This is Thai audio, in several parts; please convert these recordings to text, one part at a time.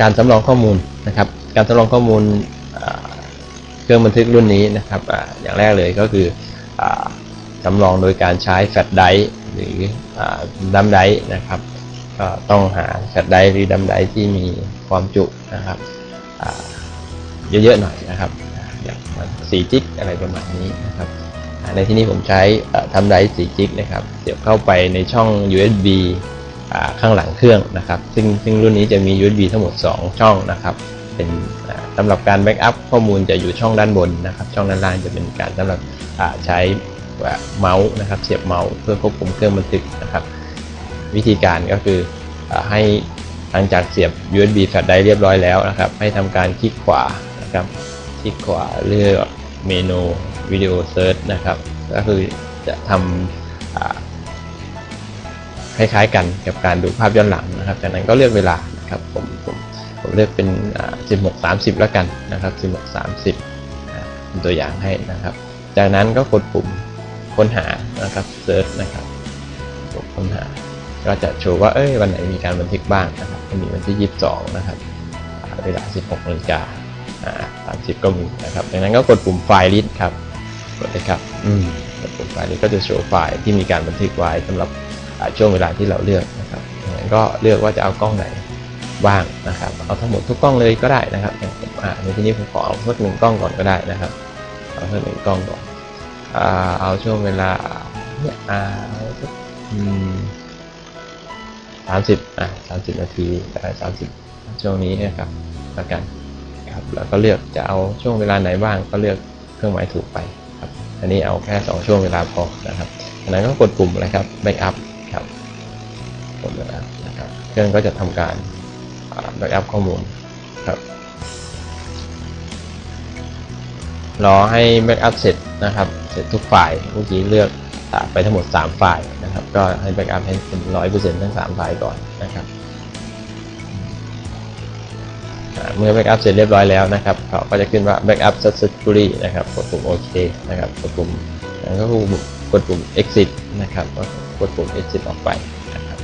การสำรองข้อมูลนะครับ การสำรองข้อมูลเครื่องบันทึกรุ่นนี้นะครับออย่างแรกเลยก็คืออสำรองโดยการใช้แฟลชไดร์หรือดัมไดร์นะครับก็ต้องหาแฟลชไดร์หรือดัมไดร์ที่มีความจุนะครับเยอะๆหน่อยนะครับอย่างสี่จิกอะไรประมาณนี้นะครับในที่นี้ผมใช้ทำไดร์สี่จิกนะครับเสียบเข้าไปในช่อง USB ข้างหลังเครื่องนะครับ ซึ่งซึ่งรุ่นนี้จะมี USB ทั้งหมด 2 ช่องนะครับ เป็นสำหรับการแบ็กอัพข้อมูลจะอยู่ช่องด้านบนนะครับ ช่องด้านล่างจะเป็นการสำหรับใช้เมาส์นะครับ เสียบเมาส์เพื่อควบคุมเครื่องบันทึกนะครับ วิธีการก็คือให้หลังจากเสียบ USB แฟลชไดร์เรียบร้อยแล้วนะครับ ให้ทำการคลิกขวานะครับคลิกขวาเลือกเมนูวิดีโอเซิร์ชนะครับ ก็คือจะทำ คล้ายๆกันกับการดูภาพย้อนหลังนะครับ จากนั้นก็เลือกเวลานะครับผมผมผมเลือกเป็น 16 30 แล้วกันนะครับ 16 30เป็นตัวอย่างให้นะครับ จากนั้นก็กดปุ่มค้นหานะครับเซิร์ชนะครับกดค้นหา ก็จะโชว์ว่าเอ้ยวันไหนมีการบันทึกบ้างนะครับมีวันที่ 22 นะครับเวลา 16นาฬิกา30 ก็มีนะครับจากนั้นก็กดปุ่มไฟล์ลิสต์ครับกดเลยครับอืมกดปุ่มไฟล์ลิสต์ก็จะโชว์ไฟล์ที่มีการบันทึกไว้สำหรับ ช่วงเวลาที่เราเลือกนะครับก็เลือกว่าจะเอากล้องไหนบ้างนะครับ เอาทั้งหมดทุกกล้องเลยก็ได้นะครับอย่างผมอ่าในที่นี้ผมขอเอาสักหนึ่งกล้องก่อนก็ได้นะครับ เอาสักหนึ่งกล้องก่อนอ่าเอาช่วงเวลาเนี่ยอ่าสักสามสิบอ่าสามสิบนาทีได้สามสิบช่วงนี้นะครับแล้วกันครับแล้วก็เลือกจะเอาช่วงเวลาไหนบ้างก็เลือกเครื่องหมายถูกไปครับอันนี้เอาแค่สองช่วงเวลาพอนะครับจากนั้นก็กดปุ่มอะไรครับ backup ครับกดแล้วนะครับเครื่องก็จะทำการแบ็กอัพข้อมูลครับรอให้แบ็กอัพเสร็จนะครับ เสร็จทุกฝ่ายเมื่อกี้เลือกไปทั้งหมด3ฝ่ายนะครับ ก็ให้แบ็กอัพให้เป็นร้อยเปอร์เซ็นต์ทั้ง3ฝ่ายก่อนนะครับเมื่อแบ็กอัพเสร็จเรียบร้อยแล้วนะครับเขาก็จะขึ้นว่า backup successfully นะครับกดปุ่มโอเคนะครับกดปุ่มแล้วก็ กดปุ่ม exit นะครับกดปุ่ม exit ออกไปนะครับ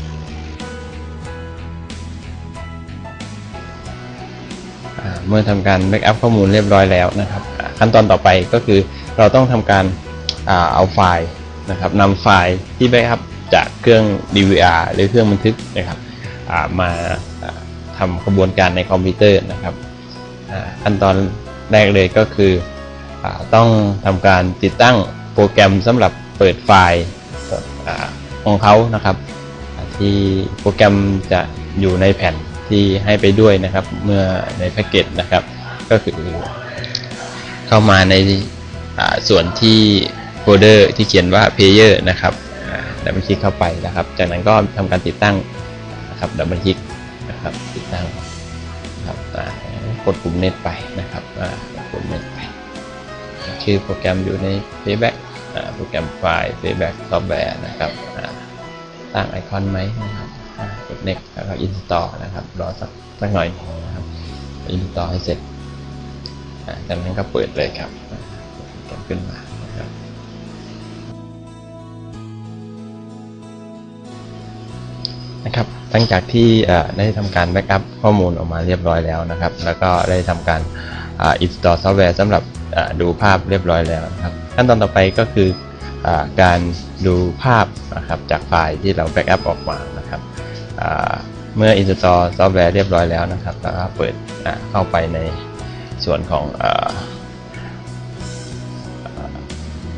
เมื่อทำการแบ็กอัพข้อมูลเรียบร้อยแล้วนะครับ ขั้นตอนต่อไปก็คือเราต้องทำการเอาไฟล์นะครับนำไฟล์ที่แบ็กอัพจากเครื่อง DVR หรือเครื่องบันทึกนะครับมาทำกระบวนการในคอมพิวเตอร์นะครับขั้นตอนแรกเลยก็คือต้องทำการติดตั้งโปรแกรมสำหรับ เปิดไฟล์ของเขานะครับ ที่โปรแกรมจะอยู่ในแผ่นที่ให้ไปด้วยนะครับ เมื่อในแพ็กเกจนะครับ ก็คือเข้ามาในส่วนที่โฟลเดอร์ที่เขียนว่า Player นะครับดับเบิลคลิกเข้าไปนะครับ จากนั้นก็ทำการติดตั้งนะครับดับเบิลคลิกนะครับติดตั้งนะครับกดปุ่มเน็ตไปนะครับกดปุ่มเน็ตไป ชื่อโปรแกรมอยู่ใน Playback โปรแกรมไฟล์ Playback Software นะครับตั้งไอคอนไหมนะครับกด next แล้วก็ install นะครับ รอสักสักหน่อยนะครับ install ให้เสร็จจากนั้นก็เปิดเลยครับขึ้นมานะครับนะครับ หลังจากที่ได้ทำการแบ็กอัพข้อมูลออกมาเรียบร้อยแล้วนะครับ แล้วก็ได้ทำการ install ซอฟต์แวร์สำหรับดูภาพเรียบร้อยแล้วนะครับ ขั้นตอนต่อไปก็คืออการดูภาพนะครับจากไฟล์ที่เราแบ็กอัพออกมานะครับเมื่อ install ซอฟต์แวร์เรียบร้อยแล้วนะครับแล้วก็เปิดเข้าไปในส่วนของ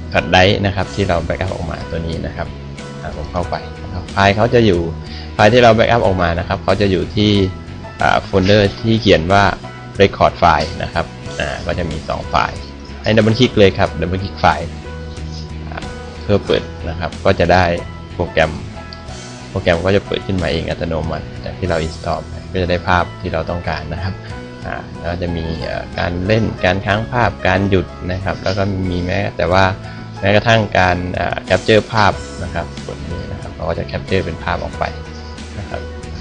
แฟลชไดนะครับที่เราแบ็กอัพออกมาตัวนี้นะครับผมเข้าไปไฟล์เขาจะอยู่ไฟล์ที่เราแบ็กอัพออกมานะครับเขาจะอยู่ที่โฟลเดอร์ที่เขียนว่า record file นะครับก็จะมี 2 ไฟล์ ให้ดับเบิลคลิกเลยครับดับเบิลคลิกไฟล์เพื่อเปิดนะครับ ก็จะได้โปรแกรม โปรแกรมก็จะเปิดขึ้นมาเองอัตโนมัติจากที่เรา install ก็จะได้ภาพที่เราต้องการนะครับแล้วจะมีการเล่นการค้างภาพการหยุดนะครับ แล้วก็มีแม้แต่ว่าแม้กระทั่งการแคปเจอร์ภาพนะครับกดนี้นะครับเราก็จะแคปเจอร์เป็นภาพออกไปนะครับ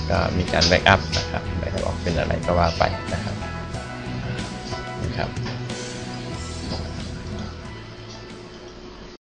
ก็มีการแบ็กอัพนะครับแบ็กอัพออกเป็นอะไรก็ว่าไปนะครับนะครับ